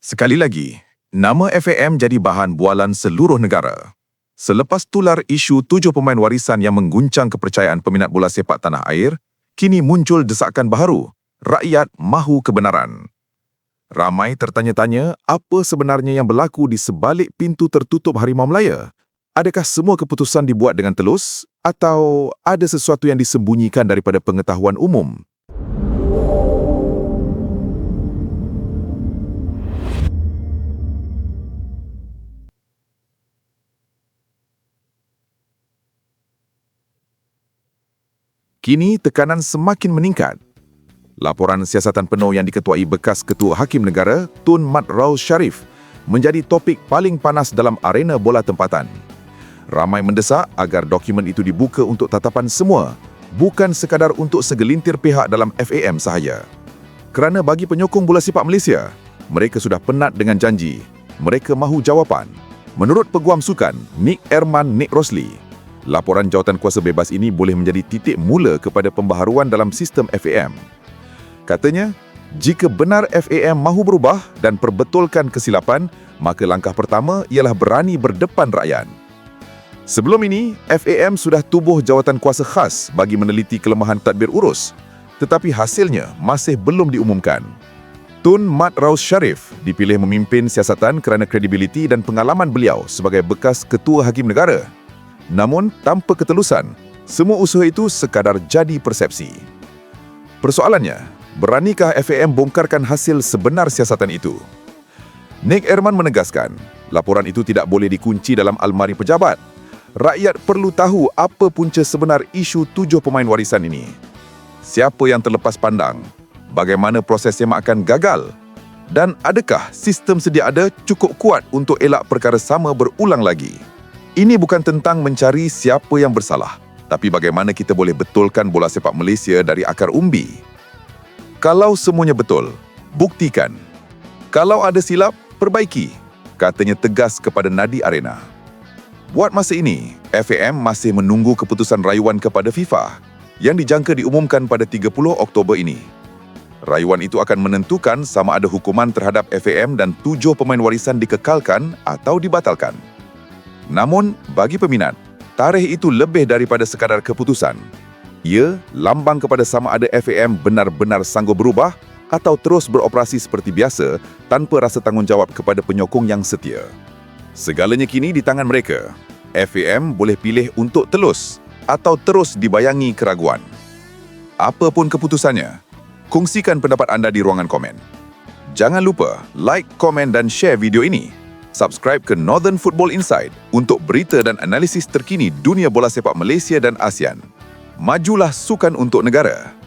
Sekali lagi, nama FAM jadi bahan bualan seluruh negara. Selepas tular isu tujuh pemain warisan yang mengguncang kepercayaan peminat bola sepak tanah air, kini muncul desakan baharu, rakyat mahu kebenaran. Ramai tertanya-tanya apa sebenarnya yang berlaku di sebalik pintu tertutup Harimau Melaya. Adakah semua keputusan dibuat dengan telus atau ada sesuatu yang disembunyikan daripada pengetahuan umum? Kini tekanan semakin meningkat. Laporan siasatan penuh yang diketuai bekas Ketua Hakim Negara Tun Mat Raul Sharif menjadi topik paling panas dalam arena bola tempatan. Ramai mendesak agar dokumen itu dibuka untuk tatapan semua, bukan sekadar untuk segelintir pihak dalam FAM sahaja. Kerana bagi penyokong bola sepak Malaysia, mereka sudah penat dengan janji. Mereka mahu jawapan. Menurut Peguam Sukan, Nick Erman Nick Rosli, laporan jawatan kuasa bebas ini boleh menjadi titik mula kepada pembaharuan dalam sistem FAM. Katanya, jika benar FAM mahu berubah dan perbetulkan kesilapan, maka langkah pertama ialah berani berdepan rakyat. Sebelum ini, FAM sudah tubuh jawatan kuasa khas bagi meneliti kelemahan tadbir urus, tetapi hasilnya masih belum diumumkan. Tun Mat Raus Sharif dipilih memimpin siasatan kerana kredibiliti dan pengalaman beliau sebagai bekas Ketua Hakim Negara Namun, tanpa ketelusan, semua usaha itu sekadar jadi persepsi. Persoalannya, beranikah FAM bongkarkan hasil sebenar siasatan itu? Nick Erman menegaskan, laporan itu tidak boleh dikunci dalam almari pejabat. Rakyat perlu tahu apa punca sebenar isu tujuh pemain warisan ini. Siapa yang terlepas pandang? Bagaimana proses yang akan gagal? Dan adakah sistem sedia ada cukup kuat untuk elak perkara sama berulang lagi? Ini bukan tentang mencari siapa yang bersalah, tapi bagaimana kita boleh betulkan bola sepak Malaysia dari akar umbi. Kalau semuanya betul, buktikan. Kalau ada silap, perbaiki, katanya tegas kepada Nadi Arena. Buat masa ini, FAM masih menunggu keputusan rayuan kepada FIFA yang dijangka diumumkan pada 30 Oktober ini. Rayuan itu akan menentukan sama ada hukuman terhadap FAM dan tujuh pemain warisan dikekalkan atau dibatalkan. Namun, bagi peminat, tarikh itu lebih daripada sekadar keputusan. Ia lambang kepada sama ada FAM benar-benar sanggup berubah atau terus beroperasi seperti biasa tanpa rasa tanggungjawab kepada penyokong yang setia. Segalanya kini di tangan mereka. FAM boleh pilih untuk telus atau terus dibayangi keraguan. Apapun keputusannya, kongsikan pendapat anda di ruangan komen. Jangan lupa like, komen dan share video ini subscribe ke Northern Football Insight untuk berita dan analisis terkini dunia bola sepak Malaysia dan ASEAN. Majulah sukan untuk negara.